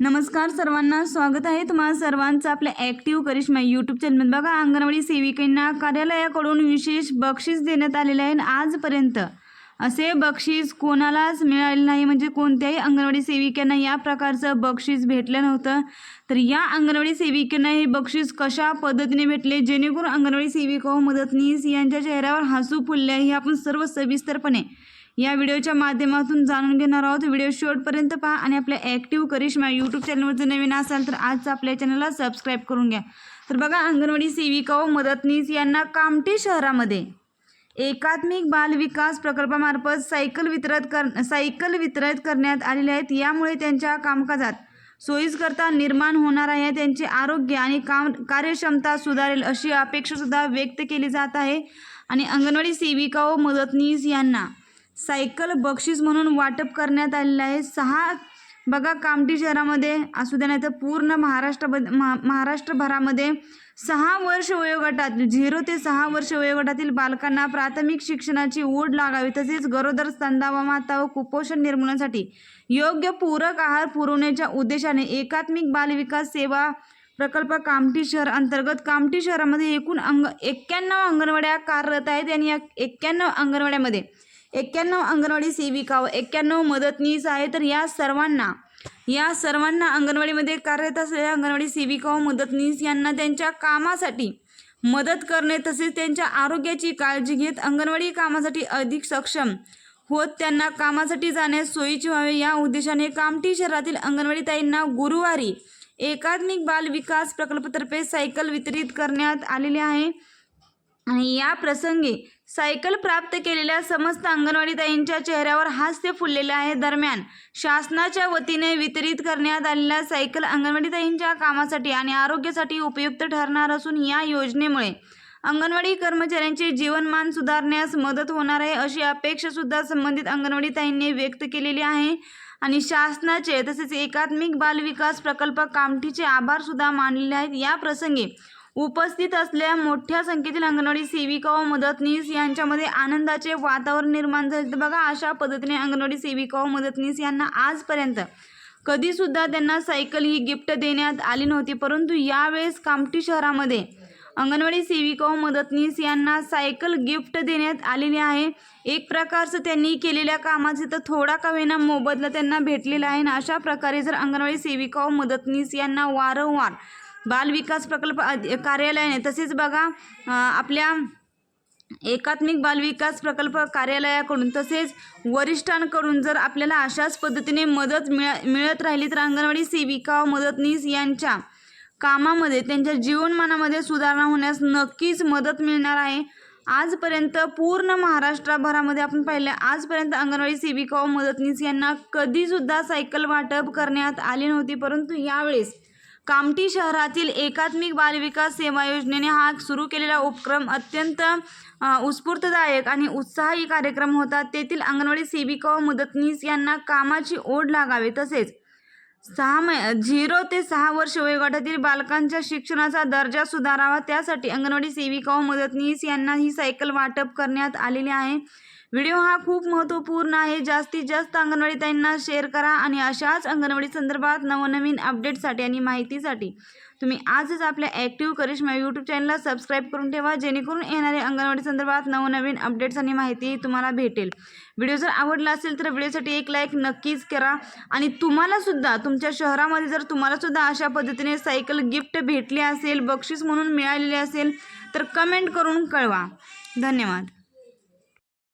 नमस्कार सर्वांना स्वागत आहे तुम्हाला सर्वांचं आपल्या ॲक्टिव्ह करिश्मा यूट्यूब चॅनल बघा अंगणवाडी सेविकांना कार्यालयाकडून विशेष बक्षीस देण्यात आलेले आहे. आणि आजपर्यंत असे बक्षीस कोणालाच मिळाले नाही. म्हणजे कोणत्याही अंगणवाडी सेविकांना या प्रकारचं बक्षीस भेटलं नव्हतं. तर या अंगणवाडी सेविकांना हे बक्षीस कशा पद्धतीने भेटले? जेणेकरून अंगणवाडी सेविका व मदतनीस यांच्या चेहऱ्यावर हसू फुलले हे आपण सर्व सविस्तरपणे या व्हिडिओच्या माध्यमातून जाणून घेणार आहोत. व्हिडिओ शेवटपर्यंत पहा आणि आपल्या ॲक्टिव्ह करिश्मा यूट्यूब चॅनलवरती नवीन असाल तर आज आपल्या चॅनलला सबस्क्राईब करून घ्या. तर बघा अंगणवाडी सेविका व मदतनीस यांना कामठी शहरामध्ये एकात्मिक बाल विकास प्रकल्पामार्फत सायकल वितरित कर सायकल वितरित करण्यात आलेले आहेत. यामुळे त्यांच्या कामकाजात सोयीस्करता निर्माण होणार आहे. त्यांचे आरोग्य आणि काम कार्यक्षमता सुधारेल अशी अपेक्षासुद्धा व्यक्त केली जात आहे. आणि अंगणवाडी सेविका व मदतनीस यांना सायकल बक्षीस म्हणून वाटप करण्यात आलेलं आहे. सहा बघा कामठी शहरामध्ये असू द्या नाही तर पूर्ण महाराष्ट्र महा महाराष्ट्रभरामध्ये सहा वर्ष वयोगटात झिरो ते सहा वर्ष वयोगटातील बालकांना प्राथमिक शिक्षणाची ओढ लागावी तसेच गरोदर स्तंदा व माता व कुपोषण निर्मूलनासाठी योग्य पूरक आहार पुरवण्याच्या उद्देशाने एकात्मिक बालविकास सेवा प्रकल्प कामठी शहर अंतर्गत. कामठी शहरामध्ये एकूण अंग एक्क्याण्णव अंगणवाड्या कार्यरत आहेत आणि या एक्क्याण्णव अंगणवाड्यामध्ये एक्क्याण्णव अंगणवाडी सेविका व एक्क्याण्णव मदतनीस आहे तर या सर्वांना या सर्वांना अंगणवाडीमध्ये कार्यरत असलेल्या अंगणवाडी सेविका व मदतनीस यांना त्यांच्या कामासाठी मदत करणे तसेच त्यांच्या आरोग्याची काळजी घेत अंगणवाडी कामासाठी अधिक सक्षम होत त्यांना कामासाठी जाण्यास सोयीचे व्हावे. या उद्देशाने कामठी शहरातील अंगणवाडी ताईंना गुरुवारी एकात्मिक बाल विकास प्रकल्पातर्फे सायकल वितरित करण्यात आलेले आहे. आणि या प्रसंगी सायकल प्राप्त केलेल्या समस्त अंगणवाडीताईंच्या चेहऱ्यावर हास्य फुललेले आहे. दरम्यान शासनाच्या वतीने वितरित करण्यात आलेल्या सायकल अंगणवाडीताईंच्या कामासाठी आणि आरोग्यासाठी उपयुक्त ठरणार असून या योजनेमुळे अंगणवाडी कर्मचाऱ्यांचे जीवनमान सुधारण्यास मदत होणार आहे अशी अपेक्षासुद्धा संबंधित अंगणवाडीताईंनी व्यक्त केलेली आहे. आणि शासनाचे तसेच एकात्मिक बालविकास प्रकल्प कामठीचे आभारसुद्धा मानलेले आहेत. या प्रसंगी उपस्थित असलेल्या मोठ्या संख्येतील अंगणवाडी सेविका व मदतनीस यांच्यामध्ये आनंदाचे वातावरण निर्माण झाले. तर बघा अशा पद्धतीने अंगणवाडी सेविका व मदतनीस यांना आजपर्यंत कधीसुद्धा त्यांना सायकल ही गिफ्ट देण्यात आली नव्हती. परंतु यावेळेस कामठी शहरामध्ये अंगणवाडी सेविका व मदतनीस यांना सायकल गिफ्ट देण्यात आलेली आहे. एक प्रकारचं त्यांनी केलेल्या कामाचे तर थोडा का होईना मोबदला त्यांना भेटलेला आहे. आणि अशा प्रकारे जर अंगणवाडी सेविका व मदतनीस यांना वारंवार बाल विकास प्रकल्प कार्यालयाने तसेच बघा आपल्या एकात्मिक बालविकास प्रकल्प कार्यालयाकडून तसेच वरिष्ठांकडून जर आपल्याला अशाच पद्धतीने मदत मिळ मिळत राहिली तर अंगणवाडी सेविका व मदतनीस यांच्या कामामध्ये त्यांच्या जीवनमानामध्ये सुधारणा होण्यास नक्कीच मदत मिळणार आहे. आजपर्यंत पूर्ण महाराष्ट्रभरामध्ये आपण पाहिलं आजपर्यंत अंगणवाडी सेविका व मदतनीस यांना कधीसुद्धा सायकल वाटप करण्यात आली नव्हती परंतु यावेळेस कामठी शहरातील एकात्मिक बालविकास सेवा योजनेने हा सुरू केलेला उपक्रम अत्यंत उत्स्फूर्तदायक आणि उत्साही कार्यक्रम होता. तेथील अंगणवाडी सेविका व मदतनीस यांना कामाची ओढ लागावी. तसेच सहा मै झिरो ते सहा वर्ष वयोगटातील बालकांच्या शिक्षणाचा दर्जा सुधारावा. त्यासाठी अंगणवाडी सेविका व मदतनीस यांना ही सायकल वाटप करण्यात आलेली आहे. व्हिडिओ हा खूप महत्त्वपूर्ण आहे. जास्तीत जास्त अंगणवाडी ताईंना शेअर करा आणि अशाच अंगणवाडी संदर्भात नवनवीन अपडेटसाठी आणि माहितीसाठी तुम्ही आजच आपल्या ॲक्टिव्ह करिश्मा यूट्यूब चॅनलला सबस्क्राईब करून ठेवा जेणेकरून येणारे अंगणवाडी संदर्भात नवनवीन अपडेट्स आणि माहिती तुम्हाला भेटेल. व्हिडिओ जर आवडला असेल तर व्हिडिओसाठी एक लाईक नक्कीच करा आणि तुम्हालासुद्धा तुमच्या शहरामध्ये जर तुम्हालासुद्धा अशा पद्धतीने सायकल गिफ्ट भेटली असेल बक्षीस म्हणून मिळालेली असेल तर कमेंट करून कळवा. धन्यवाद.